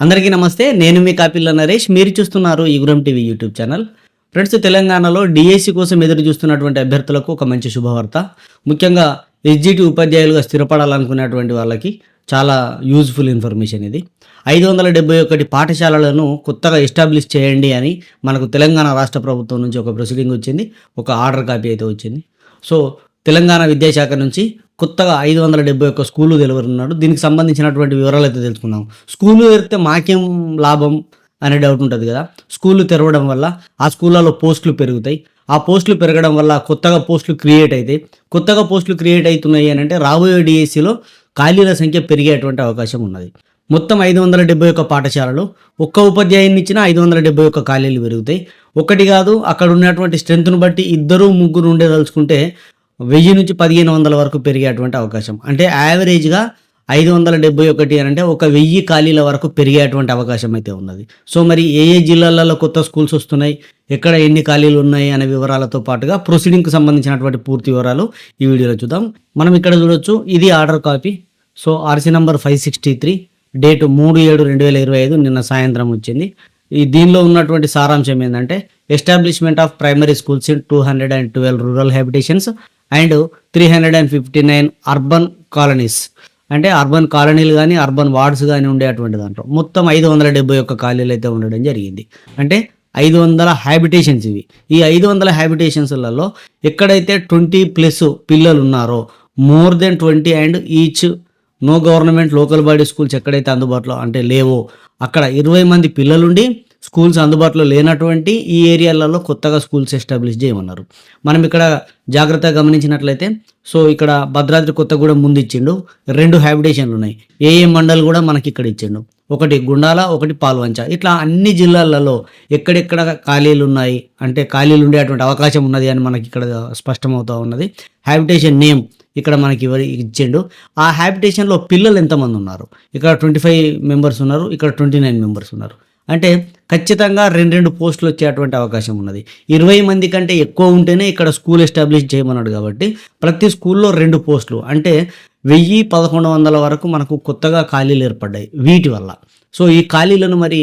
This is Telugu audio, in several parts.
అందరికీ నమస్తే నేను మీ కాపిల్ల నరేష్. మీరు చూస్తున్నారు ఈగురం టీవీ యూట్యూబ్ ఛానల్. ఫ్రెండ్స్ తెలంగాణలో డిఎస్సి కోసం ఎదురు చూస్తున్నటువంటి అభ్యర్థులకు ఒక మంచి శుభవార్త. ముఖ్యంగా ఎస్జిటి ఉపాధ్యాయులుగా స్థిరపడాలనుకునేటువంటి వాళ్ళకి చాలా యూజ్ఫుల్ ఇన్ఫర్మేషన్ ఇది. ఐదు వందల డెబ్బై ఒకటి పాఠశాలలను కొత్తగా ఎస్టాబ్లిష్ చేయండి అని మనకు తెలంగాణ రాష్ట్ర ప్రభుత్వం నుంచి ఒక ప్రొసీడింగ్ వచ్చింది. ఒక ఆర్డర్ కాపీ అయితే వచ్చింది. సో తెలంగాణ విద్యాశాఖ నుంచి కొత్తగా ఐదు వందల డెబ్బై ఒక్క స్కూళ్ళు తెలివరున్నాడు దీనికి సంబంధించినటువంటి వివరాలు అయితే తెలుసుకుందాం. స్కూళ్ళు తెరిస్తే మాకేం లాభం అనే డౌట్ ఉంటుంది కదా. స్కూళ్ళు తెరవడం వల్ల ఆ స్కూళ్ళలో పోస్టులు పెరుగుతాయి. ఆ పోస్టులు పెరగడం వల్ల కొత్తగా పోస్టులు క్రియేట్ అవుతాయి కొత్తగా పోస్టులు క్రియేట్ అవుతున్నాయి అని అంటే రాబోయే డిఎస్సిలో ఖాళీల సంఖ్య పెరిగేటువంటి అవకాశం ఉన్నది. మొత్తం ఐదు వందల డెబ్బై ఒక్క పాఠశాలలు ఒక్క ఉపాధ్యాయుని ఇచ్చిన ఐదు వందల డెబ్బై ఒక్క ఖాళీలు పెరుగుతాయి. ఒకటి కాదు అక్కడ ఉన్నటువంటి స్ట్రెంత్ను బట్టి ఇద్దరు ముగ్గురు ఉండేదలుచుకుంటే వెయ్యి నుంచి పదిహేను వందల వరకు పెరిగేటువంటి అవకాశం. అంటే యావరేజ్గా ఐదు వందల డెబ్బై ఒకటి అని అంటే ఒక వెయ్యి ఖాళీల వరకు పెరిగేటువంటి అవకాశం అయితే ఉన్నది. సో మరి ఏ ఏ జిల్లాలలో కొత్త స్కూల్స్ వస్తున్నాయి ఎక్కడ ఎన్ని ఖాళీలు ఉన్నాయి అనే వివరాలతో పాటుగా ప్రొసీడింగ్కి సంబంధించినటువంటి పూర్తి వివరాలు ఈ వీడియోలో చూద్దాం. మనం ఇక్కడ చూడొచ్చు ఇది order copy. So RC number five sixty three date మూడు ఏడు రెండు వేల ఇరవై ఐదు నిన్న సాయంత్రం వచ్చింది. ఈ దీనిలో ఉన్నటువంటి సారాంశం ఏంటంటే establishment of primary schools in two hundred and twelve rural habitations and three hundred and fifty nine urban colonies. అంటే అర్బన్ కాలనీలు కానీ అర్బన్ వార్డ్స్ కానీ ఉండేటువంటి దాంట్లో. మొత్తం ఐదు వందల డెబ్బై ఒక్క ఖాళీలు అయితే ఉండడం జరిగింది. అంటే ఐదు వందల హ్యాబిటేషన్స్ ఇవి. ఈ ఐదు వందల హ్యాబిటేషన్స్లలో ఎక్కడైతే ట్వంటీ ప్లస్ పిల్లలు ఉన్నారో more than twenty and each no government local body schools ఎక్కడైతే అందుబాటులో అంటే లేవో అక్కడ ఇరవై మంది పిల్లలుండి స్కూల్స్ అందుబాటులో లేనటువంటి ఈ ఏరియాలలో కొత్తగా స్కూల్స్ ఎస్టాబ్లిష్ చేయమన్నారు. మనం ఇక్కడ జాగ్రత్తగా గమనించినట్లయితే సో ఇక్కడ భద్రాద్రి కొత్తగూడెం ముందు ఇచ్చిండు. రెండు హ్యాబిటేషన్లు ఉన్నాయి. ఏ ఏ మండల్ కూడా మనకి ఇక్కడ ఇచ్చిండు. ఒకటి గుండాల ఒకటి పాల్వంచ. ఇట్లా అన్ని జిల్లాలలో ఎక్కడెక్కడ ఖాళీలు ఉన్నాయి అంటే ఖాళీలు ఉండేటువంటి అవకాశం ఉన్నది అని మనకి ఇక్కడ స్పష్టమవుతూ ఉన్నది. హ్యాబిటేషన్ నేమ్ ఇక్కడ మనకి ఇవ్వ ఇచ్చిండు. ఆ హ్యాబిటేషన్లో పిల్లలు ఎంతమంది ఉన్నారు? ఇక్కడ ట్వంటీ ఫైవ్ మెంబర్స్ ఉన్నారు ఇక్కడ ట్వంటీ నైన్ మెంబర్స్ ఉన్నారు. అంటే ఖచ్చితంగా రెండు రెండు పోస్టులు వచ్చేటువంటి అవకాశం ఉన్నది. ఇరవై మంది కంటే ఎక్కువ ఉంటేనే ఇక్కడ స్కూల్ ఎస్టాబ్లిష్ చేయమన్నాడు కాబట్టి ప్రతి స్కూల్లో రెండు పోస్టులు. అంటే వెయ్యి పదకొండు వందల వరకు మనకు కొత్తగా ఖాళీలు ఏర్పడ్డాయి వీటి వల్ల. సో ఈ ఖాళీలను మరి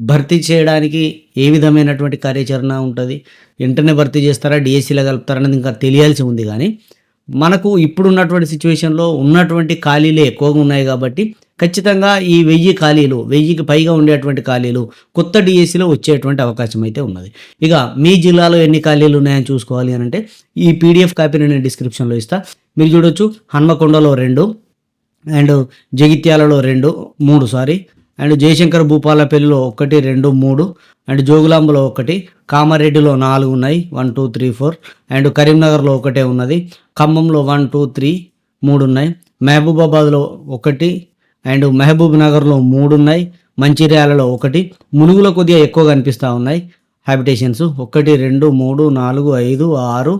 భర్తీ చేయడానికి ఏ విధమైనటువంటి కార్యాచరణ ఉంటుంది? వెంటనే భర్తీ చేస్తారా? డిఎస్సీలో కలుపుతారనేది ఇంకా తెలియాల్సి ఉంది కానీ మనకు ఇప్పుడున్నటువంటి సిచ్యువేషన్లో ఉన్నటువంటి ఖాళీలే ఎక్కువగా ఉన్నాయి కాబట్టి ఖచ్చితంగా ఈ వెయ్యి ఖాళీలు వెయ్యికి పైగా ఉండేటువంటి ఖాళీలు కొత్త డిఎస్సిలో వచ్చేటువంటి అవకాశం అయితే ఉన్నది. ఇక మీ జిల్లాలో ఎన్ని ఖాళీలు ఉన్నాయని చూసుకోవాలి అని అంటే ఈ పీడిఎఫ్ కాపీని నేను డిస్క్రిప్షన్లో ఇస్తా. మీరు చూడొచ్చు హన్మకొండలో రెండు అండ్ జగిత్యాలలో రెండు మూడు సారీ. అండ్ జయశంకర్ భూపాలపల్లిలో ఒకటి రెండు మూడు. అండ్ జోగులాంబలో ఒకటి కామారెడ్డిలో నాలుగు ఉన్నాయి one two three four. And కరీంనగర్లో ఒకటే ఉన్నది ఖమ్మంలో వన్ టూ త్రీ మూడు ఉన్నాయి. మహబూబాబాద్లో ఒకటి అండ్ మహబూబ్ నగర్లో మూడు ఉన్నాయి మంచిర్యాలలో ఒకటి మునుగుల కొద్దిగా ఎక్కువ కనిపిస్తూ ఉన్నాయి. హ్యాబిటేషన్స్ ఒకటి రెండు మూడు నాలుగు ఐదు ఆరు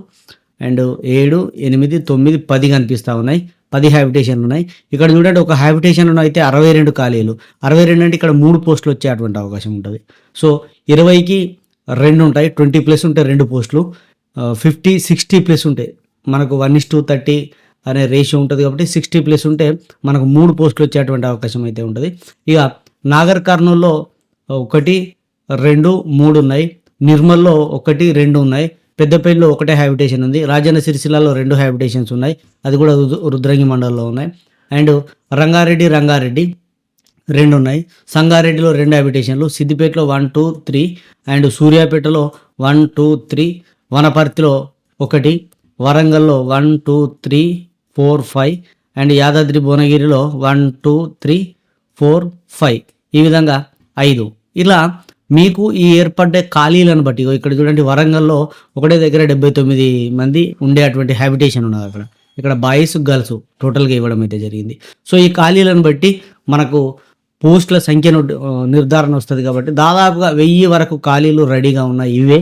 అండ్ ఏడు ఎనిమిది తొమ్మిది పది కనిపిస్తూ ఉన్నాయి. పది హ్యాబిటేషన్లు ఉన్నాయి. ఇక్కడ చూడండి ఒక హ్యాబిటేషన్లో అయితే అరవై రెండు ఖాళీలు. అరవై రెండు అంటే ఇక్కడ మూడు పోస్టులు వచ్చేటువంటి అవకాశం ఉంటుంది. సో ఇరవైకి రెండు ఉంటాయి ట్వంటీ ప్లస్ ఉంటాయి రెండు పోస్టులు ఫిఫ్టీ సిక్స్టీ ప్లస్ ఉంటాయి మనకు వన్ ఇస్ టూ థర్టీ అనే రేషియో ఉంటుంది కాబట్టి సిక్స్టీ ప్లస్ ఉంటే మనకు మూడు పోస్టులు వచ్చేటువంటి అవకాశం అయితే ఉంటుంది. ఇక నాగర్ కర్నూల్లో ఒకటి రెండు మూడు ఉన్నాయి. నిర్మల్లో ఒకటి రెండు ఉన్నాయి. పెద్దపల్లిలో ఒకటే హ్యాబిటేషన్ ఉంది. రాజన్న సిరిసిల్లాలో రెండు హ్యాబిటేషన్స్ ఉన్నాయి. అది కూడా రుద్రంగి మండలంలో ఉన్నాయి. అండ్ రంగారెడ్డి రంగారెడ్డి రెండు ఉన్నాయి. సంగారెడ్డిలో రెండు హ్యాబిటేషన్లు సిద్దిపేటలో వన్ టూ త్రీ అండ్ సూర్యాపేటలో వన్ టూ త్రీ వనపర్తిలో ఒకటి వరంగల్లో one two three four five and Yadadri భువనగిరిలో one two three four five. ఈ విధంగా ఐదు. ఇలా మీకు ఈ ఏర్పడ్డే ఖాళీలను బట్టి ఇక్కడ చూడండి వరంగల్లో ఒకటే దగ్గర డెబ్బై తొమ్మిది మంది ఉండేటువంటి హ్యాబిటేషన్ ఉన్నది అక్కడ. ఇక్కడ బాయ్స్ గర్ల్స్ టోటల్గా ఇవ్వడం అయితే జరిగింది. సో ఈ ఖాళీలను బట్టి మనకు పోస్టుల సంఖ్యను నిర్ధారణ వస్తుంది కాబట్టి దాదాపుగా వెయ్యి వరకు ఖాళీలు రెడీగా ఉన్నాయి ఇవే.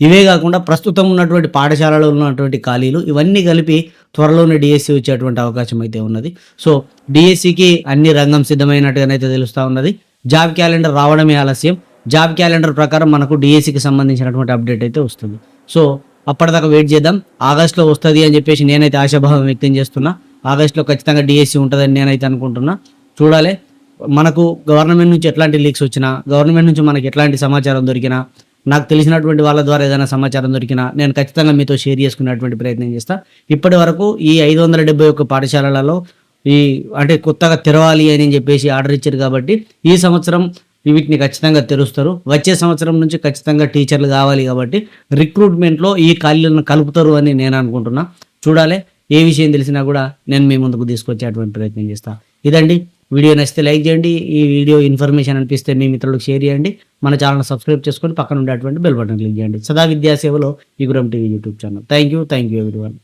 ఇవే కాకుండా ప్రస్తుతం ఉన్నటువంటి పాఠశాలలో ఉన్నటువంటి ఖాళీలు ఇవన్నీ కలిపి త్వరలోనే డిఎస్సి వచ్చేటువంటి అవకాశం అయితే ఉన్నది. సో డిఎస్సికి అన్ని రంగం సిద్ధమైనట్టుగానైతే తెలుస్తూ ఉన్నది. జాబ్ క్యాలెండర్ రావడమే ఆలస్యం. జాబ్ క్యాలెండర్ ప్రకారం మనకు డిఎస్సికి సంబంధించినటువంటి అప్డేట్ అయితే వస్తుంది. సో అప్పటిదాకా వెయిట్ చేద్దాం. ఆగస్ట్లో వస్తుంది అని చెప్పేసి నేనైతే ఆశాభావం వ్యక్తం చేస్తున్నా. ఆగస్ట్లో ఖచ్చితంగా డిఎస్సి ఉంటుందని నేనైతే అనుకుంటున్నా. చూడాలి. మనకు గవర్నమెంట్ నుంచి ఎట్లాంటి లీక్స్ వచ్చినా గవర్నమెంట్ నుంచి మనకి ఎట్లాంటి సమాచారం దొరికినా నాకు తెలిసినటువంటి వాళ్ళ ద్వారా ఏదైనా సమాచారం దొరికినా నేను ఖచ్చితంగా మీతో షేర్ చేసుకునేటువంటి ప్రయత్నం చేస్తా. ఇప్పటి వరకు ఈ ఐదు వందల డెబ్బై ఒక్క పాఠశాలలలో ఈ అంటే కొత్తగా తెరవాలి అని చెప్పేసి ఆర్డర్ ఇచ్చారు కాబట్టి ఈ సంవత్సరం వీటిని ఖచ్చితంగా తెరుస్తారు. వచ్చే సంవత్సరం నుంచి ఖచ్చితంగా టీచర్లు కావాలి కాబట్టి రిక్రూట్మెంట్లో ఈ ఖాళీలను కలుపుతారు అని నేను అనుకుంటున్నా. చూడాలి ఏ విషయం తెలిసినా కూడా నేను మీ ముందుకు తీసుకొచ్చేటువంటి ప్రయత్నం చేస్తాను ఇదండి. వీడియో నచ్చితే లైక్ చేయండి. ఈ వీడియో ఇన్ఫర్మేషన్ అనిపిస్తే మీ మిత్రులకు షేర్ చేయండి. మన ఛానల్ సబ్స్క్రైబ్ చేసుకొని పక్కన ఉండేటువంటి బెల్ బటన్ క్లిక్ చేయండి. సదా విద్యాసేవలో ఈ Guram TV YouTube channel. Thank you thank you everyone.